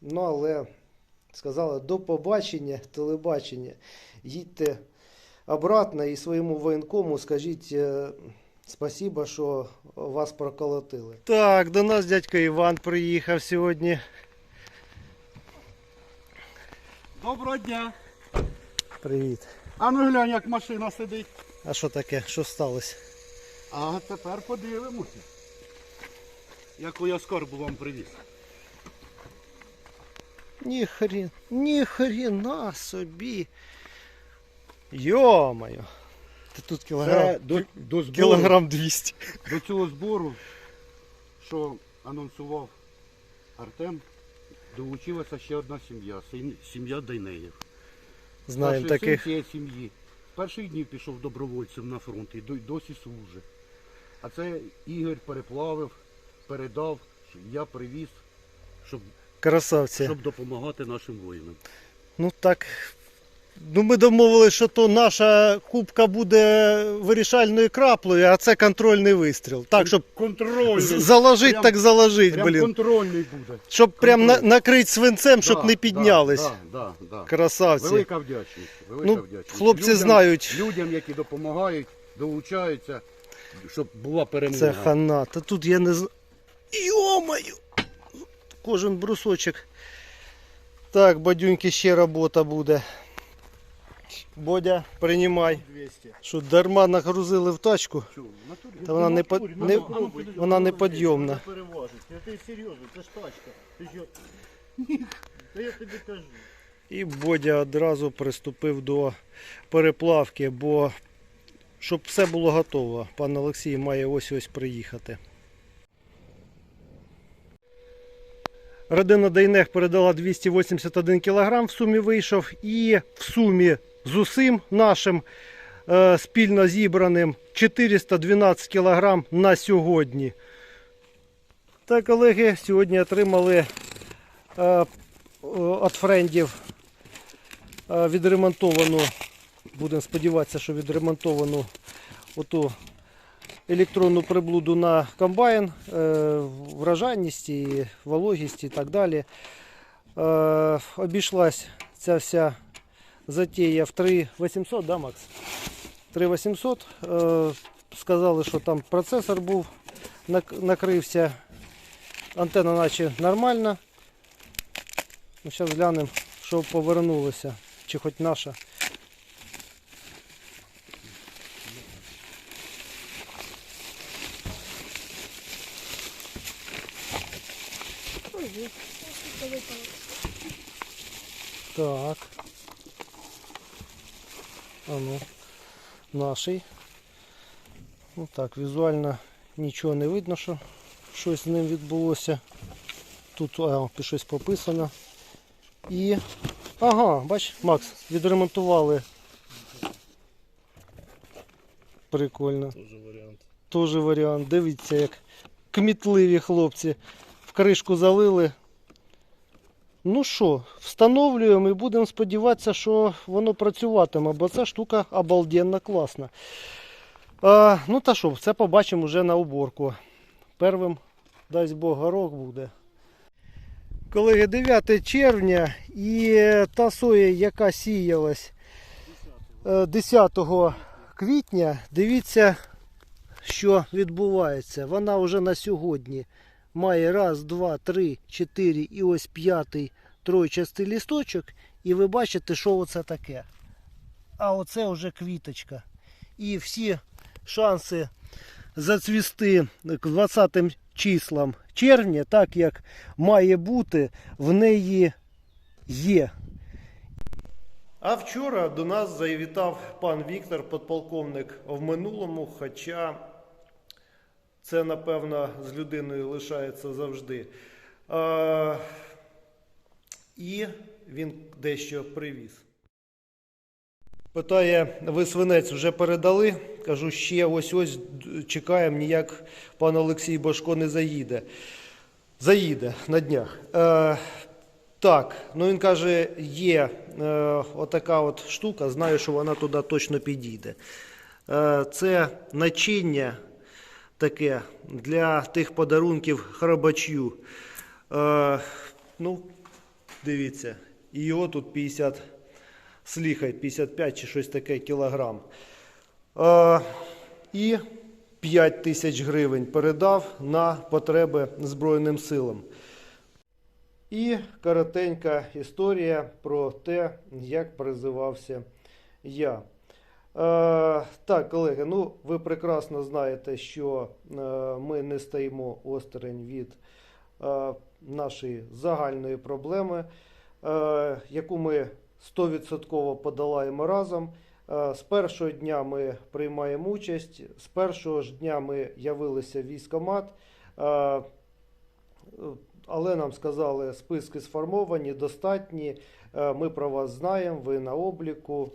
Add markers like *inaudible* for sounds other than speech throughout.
Ну, але сказали до побачення, телебачення. Їдьте обратно і своєму воєнкому скажіть е, спасибо, що вас проколотили. Так, до нас дядько Іван приїхав сьогодні. Доброго дня. Привіт. А ну глянь, як машина сидить. А що таке? Що сталося? А тепер подивимося. Яку я скорбу вам привіз. Ні хрін, ні хріна собі. Йо-моє. Ти тут кілограм, Це до, до збору, кілограм 200. до цього збору, що анонсував Артем, долучилася ще одна сім'я. сім- Сім'я Дайнеєв. Знаємо Старший таких. син цієї сім'ї. З перших днів пішов добровольцем на фронт і до- досі служить. А це Ігор переплавив, передав, я привіз, щоб, Красавці. щоб допомагати нашим воїнам. Ну так. Ну ми домовилися, що то наша кубка буде вирішальною краплею, а це контрольний вистріл. Так, щоб контрольний. заложить, Прям- так заложить, Прям блін. контрольний буде. Щоб прям на, накрити свинцем, щоб не піднялись. Да, да, да. Красавці. Велика вдячність. Велика Ну, вдячність. хлопці знають. Людям, які допомагають, долучаються, щоб була перемога. Це хана. Та тут я не знаю. Йомаю! Кожен брусочок. Так, бадюньки ще робота буде. Бодя, приймай. 200. Що дарма нагрузили в тачку. Та вона не не- ну, вона не підйомна. ти серйозно, це ж тачка. Ти що? Ні, *laughs* Та я тобі кажу. І Бодя одразу приступив до переплавки, бо щоб все було готово, пан Олексій має ось ось приїхати. Родина Дейнех передала 281 кг, в сумі вийшов, і в сумі з усім нашим е, спільно зібраним 412 кг на сьогодні. Так, колеги, сьогодні отримали е, від френдів е, відремонтовану, будемо сподіватися, що відремонтовану оту електронну приблуду на комбайн, е, вражальність і вологість і так далі. Е, Обійшлась ця вся затея в 3800, да, Макс? 3800. Е, Сказали, що там процесор був, накрився. Антенна наче нормальна. Ну, зараз глянемо, що повернулося. Чи хоч наша. Так. А ну, наший. Ну так, візуально нічого не видно, що щось з ним відбулося. Тут а, щось пописано. І. Ага, бач, Макс, відремонтували. Прикольно. Тоже варіант. Тоже варіант. Дивіться, як кмітливі хлопці. В кришку залили. Ну що, встановлюємо і будемо сподіватися, що воно працюватиме, бо ця штука обалденно класна. А, ну та що, це побачимо вже на уборку. Первим, дасть Бог, горох буде. Колеги, 9 червня і та соя, яка сіялась е, 10 квітня, дивіться, що відбувається. Вона вже на сьогодні має раз, два, три, чотири і ось п'ятий тройчастий лісточок. І ви бачите, що оце таке. А оце вже квіточка. І всі шанси зацвісти к 20 числам червня, так як має бути, в неї є. А вчора до нас завітав пан Віктор, подполковник в минулому, хоча це, напевно, з людиною лишається завжди. А, і він дещо привіз. Питає, ви свинець вже передали? Кажу, ще ось ось чекаємо, ніяк пан Олексій Башко не заїде. Заїде на днях. Е, так, ну він каже, є е, отака от штука, знаю, що вона туди точно підійде. Е, це начиння таке для тих подарунків храбачю. Е, ну, Дивіться. І його тут 50 сліхай, 55 чи щось таке кілограм. Е, і 5 тисяч гривень передав на потреби Збройним силам. І коротенька історія про те, як призивався я. Е, так, колеги, ну ви прекрасно знаєте, що е, ми не стоїмо осторонь від е, нашої загальної проблеми, яку ми 100% подолаємо разом. З першого дня ми приймаємо участь, з першого ж дня ми явилися в військкомат. Е, але нам сказали, списки сформовані, достатні. Ми про вас знаємо, ви на обліку,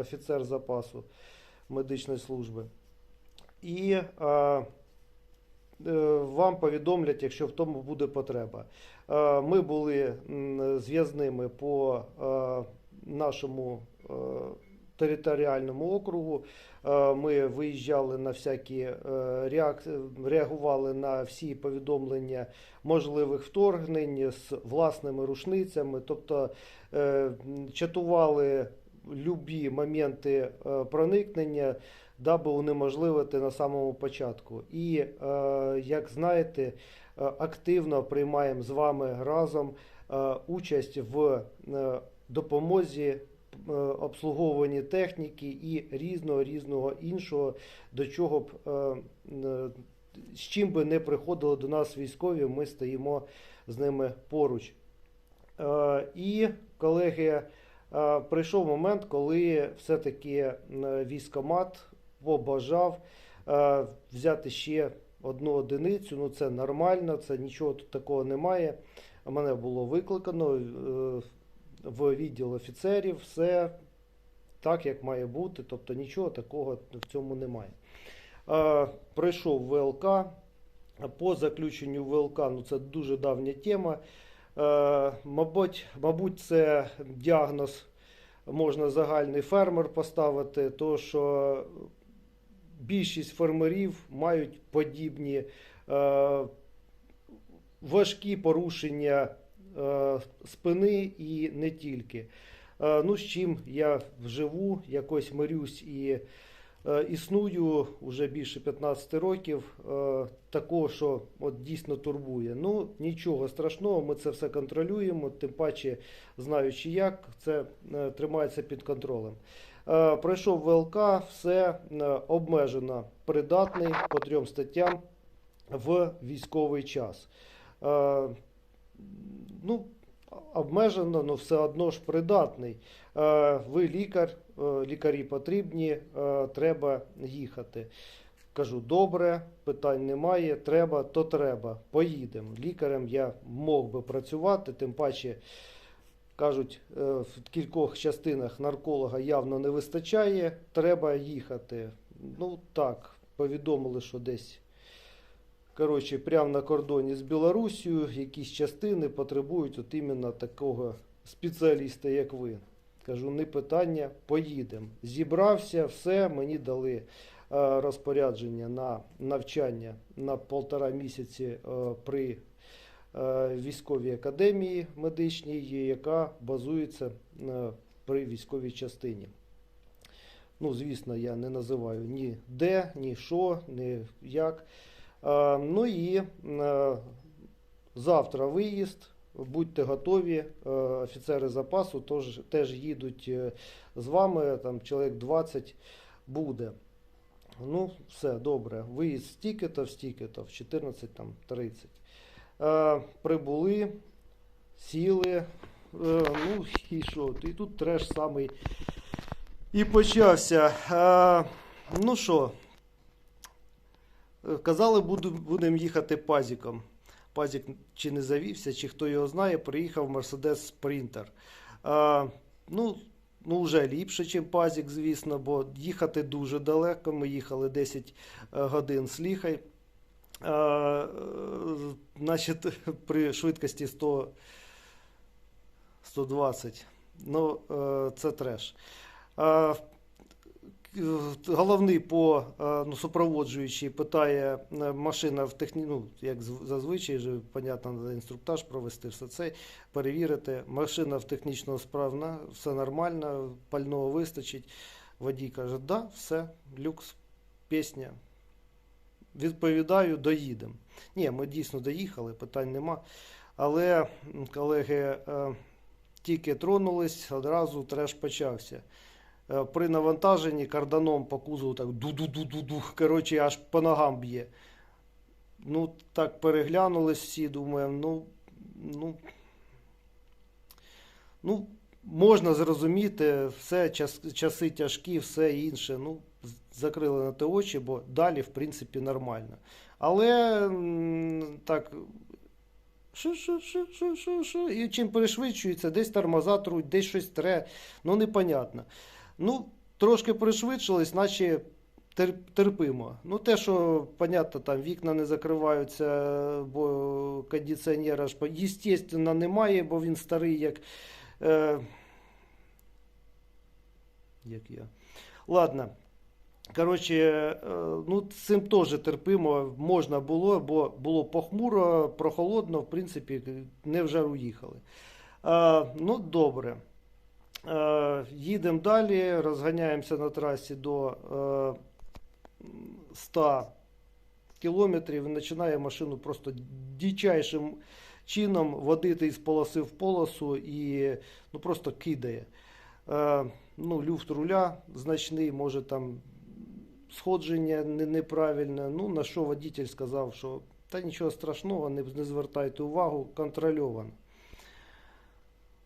офіцер запасу медичної служби. І е, е, вам повідомлять, якщо в тому буде потреба. Е, Ми були зв'язними по е, нашому е, територіальному округу. Е, Ми виїжджали на всякі е, реак- реагували на всі повідомлення можливих вторгнень з власними рушницями, тобто е, чатували любі моменти е, проникнення, даби унеможливити на самому початку. І, е, як знаєте, е, активно приймаємо з вами разом участь в допомозі обслуговуванні техніки і різного різного іншого, до чого б з чим би не приходили до нас військові, ми стоїмо з ними поруч. І, колеги, прийшов момент, коли все-таки е, військомат побажав е, взяти ще одну одиницю. Ну, це нормально, це нічого тут такого немає. Мене було викликано е, в відділ офіцерів, все так, як має бути, тобто нічого такого в цьому немає. Е, Пройшов ВЛК. По заключенню ВЛК, ну це дуже давня тема. Е, Мабуть, мабуть, це діагноз можна загальний фермер поставити, то що більшість фермерів мають подібні е, важкі порушення е, спини і не тільки. Ну, з чим я живу, якось мирюсь і існую вже більше 15 років. Е, такого, що от дійсно турбує. Ну, нічого страшного, ми це все контролюємо, тим паче знаючи як, це е, тримається під контролем. Е, пройшов ВЛК, все е, обмежено придатний по трьом статтям в військовий час. Е, ну, обмежено, але все одно ж придатний. Е, ви лікар, е, лікарі потрібні, е, треба їхати. Кажу, добре, питань немає, треба, то треба. Поїдемо. Лікарем я мог би працювати, тим паче. Кажуть, е, в кількох частинах нарколога явно не вистачає, треба їхати. Ну так, повідомили, що десь коротше, прямо на кордоні з Білорусією якісь частини потребують от іменно такого спеціаліста, як ви. Кажу, не питання, поїдемо. Зібрався, все, мені дали е, розпорядження на навчання на полтора місяці е, при е, військовій академії медичній, яка базується при військовій частині. Ну, звісно, я не називаю ні де, ні що, ні як. Ну і завтра виїзд. Будьте готові, е, офіцери запасу теж, теж їдуть е, з вами, там чоловік 20 буде. Ну, все, добре. Виїзд стільки-то, в стільки-то, в 14.30. Е, прибули, сіли. Е, ну і що? І тут треш самий і почався. Е, ну що, Е, казали, будемо їхати пазіком. Пазік чи не завівся, чи хто його знає, приїхав Mercedes Sprinter. Е, ну, ну, вже ліпше, ніж пазік, звісно, бо їхати дуже далеко. Ми їхали 10 е, годин з ліхай. Е, значить, *laughs* при швидкості 100, 120. Ну, е, це треш. Е, головний по е, ну, супроводжуючий питає е, машина в техні... ну, як зазвичай, же, понятно, інструктаж провести, все це, перевірити. Машина в технічно справна, все нормально, пального вистачить. Водій каже, да, все, люкс, пісня. Відповідаю, доїдемо. Ні, ми дійсно доїхали, питань нема. Але, колеги, е, тільки тронулись, одразу треш почався. Е, При навантаженні карданом по кузову так ду-ду-ду-ду-ду, коротше, аж по ногам б'є. Ну, так переглянулись всі, думаємо, ну, ну, ну, можна зрозуміти, все, час, часи тяжкі, все інше. Ну, закрили на те очі, бо далі, в принципі, нормально. Але так. Що, що, що, що, що, що? І чим перешвидшується, десь тормоза труть, десь щось тре, ну непонятно. Ну, трошки пришвидшились, наче терпимо. Ну, те, що, понятно, там вікна не закриваються, бо кондиціонера ж, естественно, немає, бо він старий, як. Е, як я. Ладно. Коротше, е, ну, цим теж терпимо можна було, бо було похмуро, прохолодно, в принципі, не в жару їхали. Е, ну, добре. Е, їдемо далі, розганяємося на трасі до е, 100 кілометрів і починає машину просто дичайшим чином водити із полоси в полосу і ну, просто кидає. Е, ну, люфт руля значний, може там сходження неправильне. Ну, на що водитель сказав, що та нічого страшного, не звертайте увагу, контрольовано.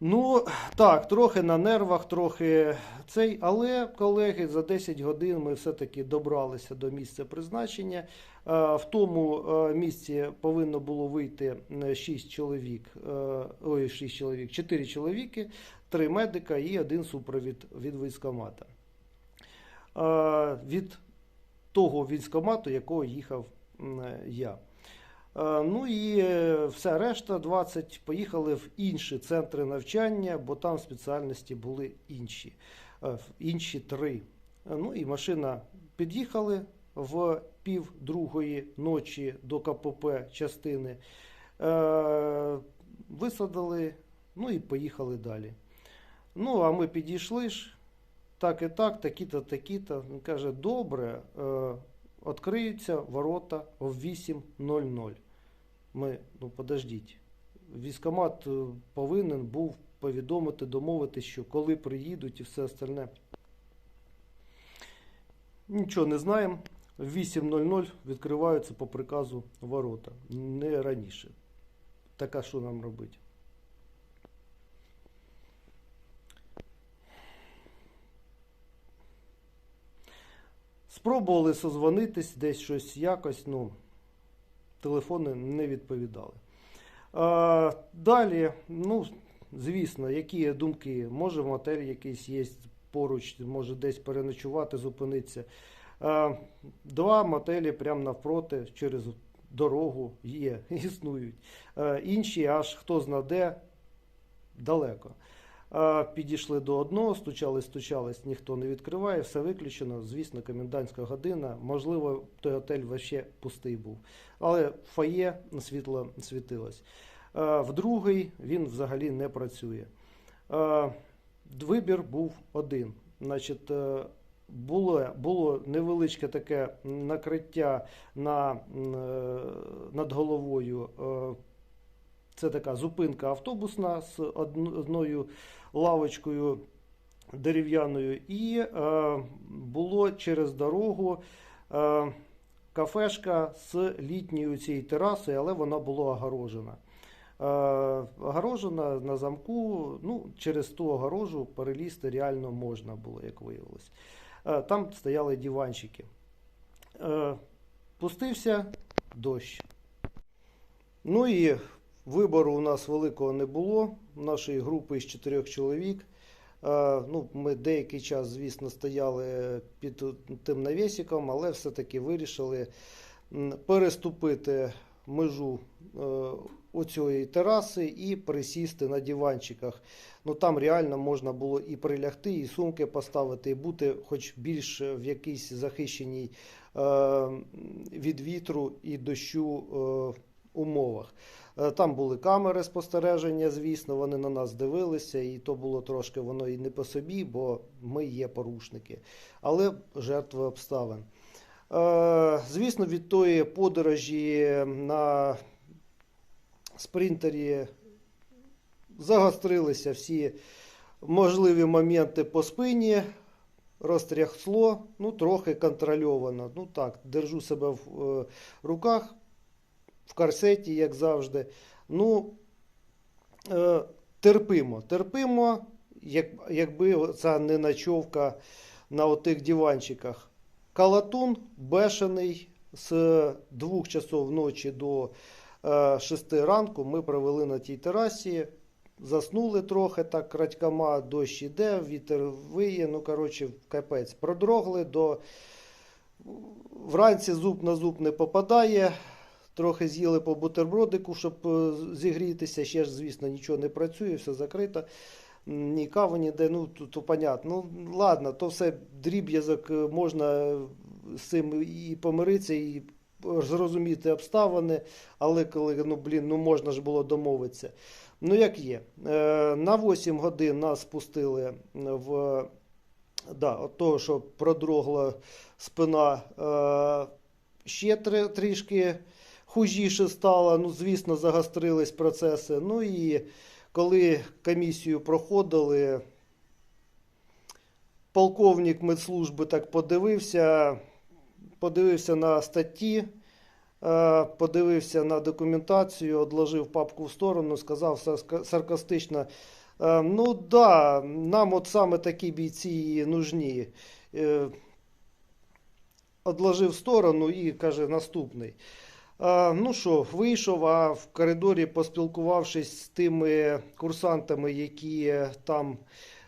Ну, так, трохи на нервах, трохи цей, але, колеги, за 10 годин ми все-таки добралися до місця призначення. Е, В тому е, місці повинно було вийти 6 чоловік, е, ой, 6 чоловік, 4 чоловіки, 3 медика і один супровід від військомата. Від того військомату, якого їхав я. Е, Ну і е, вся решта, 20, поїхали в інші центри навчання, бо там спеціальності були інші. Е, Інші три. Ну і машина під'їхали в пів другої ночі до КПП частини. Висадили, ну і поїхали далі. Ну, а ми підійшли ж, так і так, такі-то, такі-то. Каже, добре, відкриються ворота о 8.00. Ми, ну подождіть, військомат е, повинен був повідомити, домовитися, що коли приїдуть і все остальне. Нічого не знаємо. В 8.00 відкриваються по приказу ворота. Не раніше. Така що нам робити? Спробували созвонитись, десь щось якось, ну, телефони не відповідали. А, далі, ну, звісно, які думки? Може, мотель якийсь є поруч, може десь переночувати, зупинитися. А, два мотелі прямо навпроти, через дорогу є, *laughs* існують. А, інші аж хто зна де, далеко. Підійшли до одного, стучались, стучались, ніхто не відкриває, все виключено. Звісно, комендантська година. Можливо, той готель вообще пустий був. Але в фоє світло світилось. В другий він взагалі не працює. Вибір був один. Значить, е, було, було невеличке таке накриття на, е, над головою. Це така зупинка автобусна з одною лавочкою дерев'яною, і е, було через дорогу е, кафешка з літньою цією терасою, але вона була огорожена. Е, огорожена на замку, ну, через ту огорожу перелізти реально можна було, як виявилось. Е, там стояли диванчики. Е, пустився дощ. Ну і Вибору у нас великого не було. Нашої групи з чотирьох чоловік. Е, Ну, ми деякий час, звісно, стояли під тим навісиком, але все-таки вирішили переступити межу е, оцієї тераси і присісти на диванчиках. Ну там реально можна було і прилягти, і сумки поставити, і бути хоч більш в якійсь захищеній е, від вітру і дощу умовах. Е, Там були камери спостереження, звісно, вони на нас дивилися, і то було трошки воно і не по собі, бо ми є порушники, але жертви обставин. Е, Звісно, від тої подорожі на спринтері загострилися всі можливі моменти по спині, розтрясло, ну трохи контрольовано. Ну так, держу себе в е, руках, в корсеті, як завжди. Ну, е, терпимо, терпимо, як, якби ця не ночовка на отих диванчиках. Калатун бешений з двох часов ночі до е, 6 ранку ми провели на тій терасі. Заснули трохи так крадькома, дощ іде, вітер виє, ну коротше, капець. Продрогли до вранці зуб на зуб не попадає. Трохи з'їли по бутербродику, щоб е, зігрітися. Ще ж, звісно, нічого не працює, все закрито. Ні кави ніде, ну то, то понятно. Ну ладно, то все дріб'язок, е, можна з цим і помиритися, і зрозуміти обставини, але коли ну блін, ну можна ж було домовитися. Ну як є. Е, На 8 годин нас спустили в да, от того, що продрогла спина е, ще трішки хужіше стало. Ну, звісно, загострились процеси. Ну і коли комісію проходили, полковник медслужби так подивився, подивився на статті, е, подивився на документацію, одложив папку в сторону, сказав саркастично. «Е, Ну да, нам от саме такі бійці і нужні. Е, Одложив в сторону і каже наступний. Ну що, вийшов, а в коридорі, поспілкувавшись з тими курсантами, які там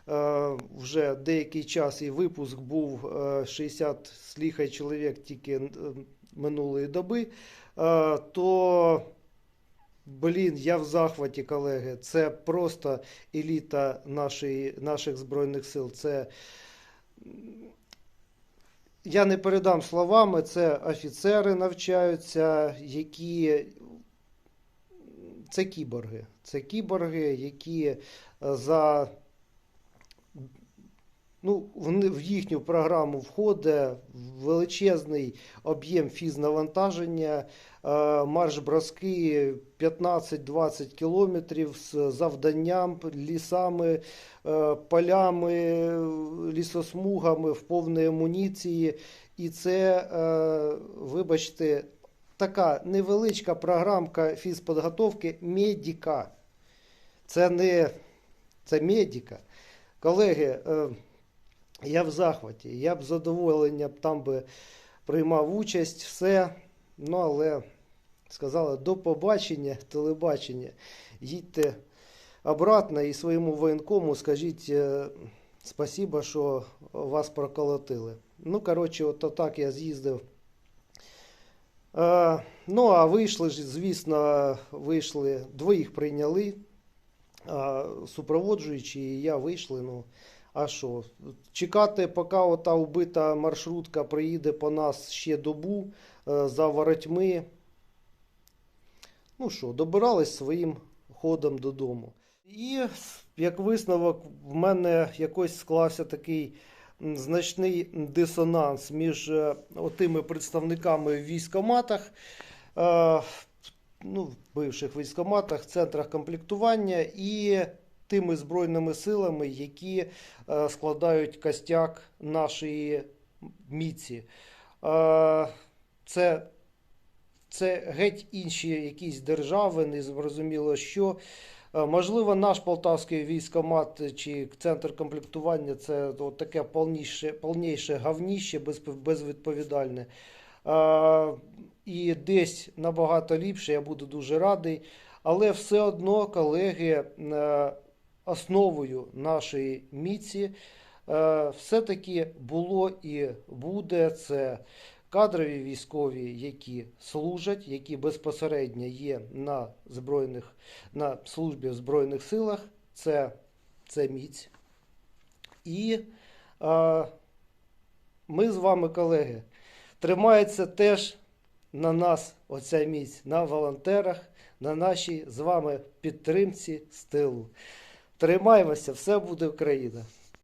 е, вже деякий час і випуск був е, 60 з ліхай чоловік тільки е, минулої доби, е, то Блін, я в захваті, колеги. Це просто еліта нашої, наших Збройних сил. Це я не передам словами, це офіцери навчаються, які. Це кіборги. Це кіборги, які е, за ну, в, їхню програму входить величезний об'єм фізнавантаження, е, марш-броски 15-20 кілометрів з завданням, лісами, е, полями, лісосмугами в повній амуніції. І це, е, вибачте, така невеличка програмка фізподготовки медика. Це не це медика. Колеги, я в захваті. Я б з задоволенням там би приймав участь, все. Ну, але сказали, до побачення, телебачення. Їдьте обратно і своєму воєнкому скажіть е, спасіба, що вас проколотили. Ну, коротше, от так я з'їздив. Е, ну, а вийшли ж, звісно, вийшли, двоїх прийняли, супроводжуючи, і я вийшли. Ну, а що? Чекати, поки ота вбита маршрутка приїде по нас ще добу е, за воротьми. Ну що, добирались своїм ходом додому. І як висновок, в мене якось склався такий значний дисонанс між е, отими представниками в військоматах, е, ну, бивших військоматах, центрах комплектування і тими збройними силами, які е, складають костяк нашої міці. Е, це, це геть інші якісь держави, не зрозуміло що. Е, Можливо, наш полтавський військомат чи центр комплектування це таке повніше, повніше говніще, без, безвідповідальне. І десь набагато ліпше, я буду дуже радий. Але все одно, колеги, основою нашої міці е, все-таки було і буде це кадрові військові, які служать, які безпосередньо є на збройних на службі в Збройних силах, це, це міць. І а, ми з вами, колеги, тримається теж на нас оця міць, на волонтерах, на нашій з вами підтримці з тилу. Тримаємося, все буде Україна.